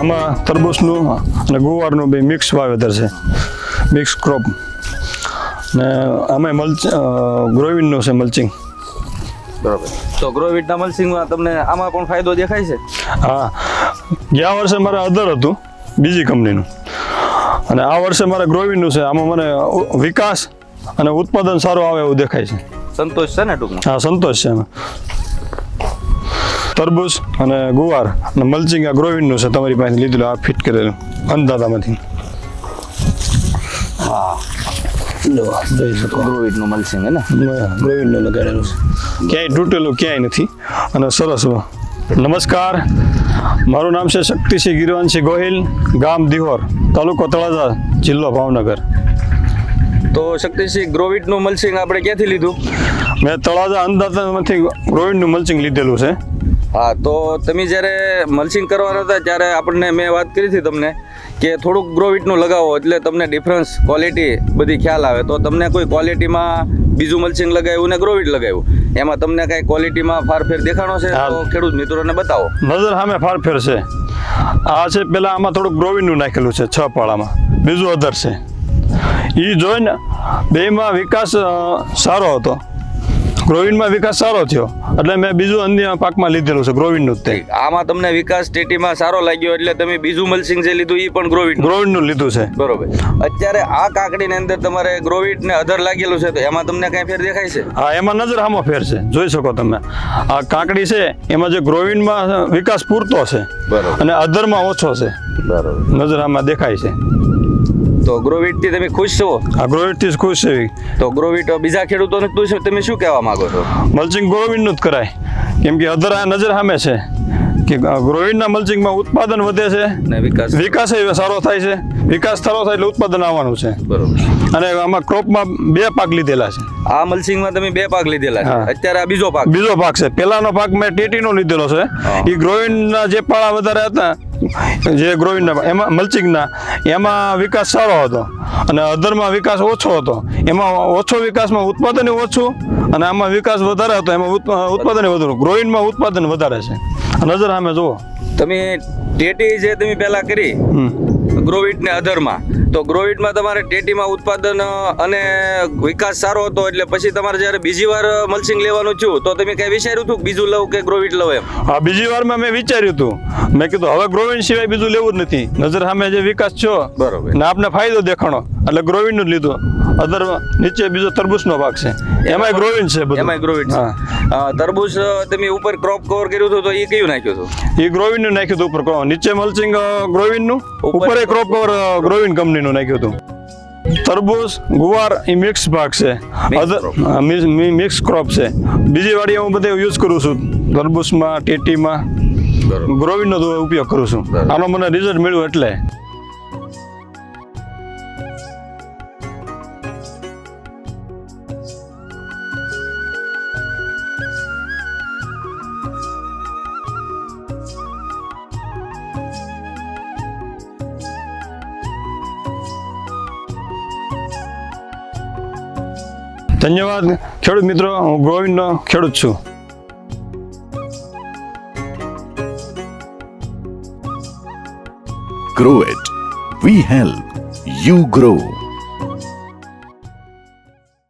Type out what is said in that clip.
આમાં તરબૂચનું અને ગુવારનું બે મિક્સ વાવેતર છે. મિક્સ ક્રોપ ને આમાં મલ્ચ ગ્રોવિનનું છે મલ્ચિંગ બરાબર. તો ગ્રોવિટના મલ્સિંગમાં તમને આમાં પણ ફાયદો દેખાય છે? હા. ગયા વર્ષે મારે અધર હતું બીજી કંપનીનું અને આ વર્ષે મારે ગ્રોવિનનું છે આમાં મને વિકાસ અને ઉત્પાદન સારું આવે એવું દેખાય છે. સંતોષ છે ને ટૂંકમાં? હા સંતોષ છે એમાં. તરબૂચ અને ગુવાર અને મલ્ચિંગ આ ગ્રોવિનનું છે તમારી પાસે લીધેલું આ ફિટ કરેલું જોઈ શકો ગ્રોવિટનું મલ્સિંગ હે ને? ગ્રોવિનનું લગાડેલું છે. ક્યાંય તૂટેલું ક્યાંય નથી. અને સરસ નમસ્કાર. મારું નામ છે શક્તિસિંહ ગિરવાનસિંહ ગોહિલ ગામ દિહોર તાલુકો તળાજા જિલ્લો ભાવનગર. તો શક્તિસિંહ ગ્રોવિટનું મલ્સિંગ આપણે ક્યાંથી લીધું? મેં તળાજા અંદાજામાંથી ગ્રોવિનનું મલ્ચિંગ લીધેલું છે. હા તો તમે જ્યારે મલ્સિંગ કરવાના હતા ત્યારે આપણને મેં વાત કરી હતી તમને કે થોડુંક ગ્રોવિટનું લગાવો એટલે તમને ડિફરન્સ ક્વોલિટી બધી ખ્યાલ આવે. તો તમને કોઈ ક્વોલિટીમાં બીજું મલ્સિંગ લગાવ્યું ને ગ્રોવિટ લગાવ્યું? એમાં તમને કાંઈ ક્વોલિટીમાં ફારફેર દેખાણો છે? તો ખેડૂત મિત્રોને બતાવો. નજર સામે ફારફેર છે. આ છે પેલા આમાં થોડુંક ગ્રોવિનનું નાખેલું છે છ પાળામાં. બીજું અધર છે. એ જોઈને બેમાં વિકાસ સારો હતો. ગ્રોવિનમાં વિકાસ સારો થયો. એટલે મેં બીજું અન્ય પાકમાં લીધેલું છે ગ્રોવિનનું જ તે. આમાં તમને વિકાસ ટેટીમાં સારો લાગ્યો એટલે તમે બીજું મલસિંગ જે લીધું એ પણ ગ્રોવિન ગ્રોવિનનું લીધું છે. બરોબર. અત્યારે આ કાકડીની અંદર તમારે ગ્રોવિડ ને અધર લાગેલું છે તો એમાં તમને કાંઈ ફેર દેખાય છે? હા એમાં નજર આમો ફેર છે. જોઈ શકો તમે. આ કાકડી છે એમાં જે ગ્રોવિનમાં વિકાસ પૂરતો છે. બરોબર. અને અધરમાં ઓછો છે. બરોબર. નજર આમાં દેખાય છે. તો ગ્રોવિટથી તમે ખુશ છો? આ ગ્રોવિટથી જ ખુશ છે. તો ગ્રોવિટ બીજા ખેડૂતોને તમે શું કહેવા માંગો છો? મલ્ચિંગ ગ્રોવિનનું જ કરાય. કેમ કે અધર નજર સામે છે કે ગ્રોવિનના મલ્ચિંગમાં ઉત્પાદન વધે છે. ને વિકાસ. વિકાસ સારો થાય છે. વિકાસ સારો થાય એટલે ઉત્પાદન આવવાનું છે. બરોબર. અને આમાં ક્રોપમાં બે પાક લીધેલા છે. આ મલ્સિંગમાં તમે બે પાક લીધેલા છે. અત્યારે આ બીજો પાક. બીજો પાક છે. પેલાનો પાક મેં ટેટીનો લીધેલો છે. એ ગ્રોવિનના જે પાળા વધારે હતા જે ગ્રોવિનના એમાં મલ્ચિંગના એમાં વિકાસ સારો હતો. અને અધરમાં વિકાસ ઓછો હતો. એમાં ઓછો વિકાસમાં ઉત્પાદન ઓછું અને આમાં વિકાસ વધારે હતો. એમાં ઉત્પ- ઉત્પાદન વધુ. ગ્રોવિનમાં ઉત્પાદન વધારે છે. નજર સામે જુઓ. તમે ટેટી જે તમે પહેલા કરી. ગ્રોવિટ ને અધરમાં તો ગ્રોવિટમાં તમારે ટેટીમાં ઉત્પાદન અને વિકાસ સારો હતો એટલે પછી તમારે જ્યારે બીજી વાર મલ્સિંગ લેવાનું થયું તો તમે કઈ વિચાર્યું હતું બીજું લઉં કે ગ્રોવિટ લઉં એમ? હા બીજી વારમાં મેં વિચાર્યું હતું. મેં કીધું હવે ગ્રોવિન સિવાય બીજું લેવું જ નથી. નજર સામે જે વિકાસ છો બરોબર. ને આપને ફાયદો દેખાણો. એટલે ગ્રોવિનનું નું લીધું. અધર નીચે બીજો તરબૂચનો ભાગ છે. એમાંય ગ્રોવિન છે બધું. એમાંય ગ્રોવિન છે. તરબૂચ તમે ઉપર ક્રોપ કવર કર્યું હતું તો એ કયું નાખ્યું હતું? એ ગ્રોવિનનું નાખ્યું હતું ઉપર. નીચે મલ્ચિંગ ગ્રોવિનનું ઉપર- ઉપર ક્રોપ કવર ગ્રોવિન કંપનીનું નાખ્યું હતું. તરબૂચ ગુવાર એ મિક્સ ભાગ છે. મિક્સ ક્રોપ છે. બીજી વાડી હું બધે યુઝ કરું છું. તરબૂચમાં ટેટીમાં ગ્રોવિનનો ઉપયોગ કરું છું. આનો મને રિઝલ્ટ મળ્યું એટલે. ધન્યવાદ ખેડૂત મિત્રો હું ગોવિંદનો ખેડૂત છું Grow it. We help you grow.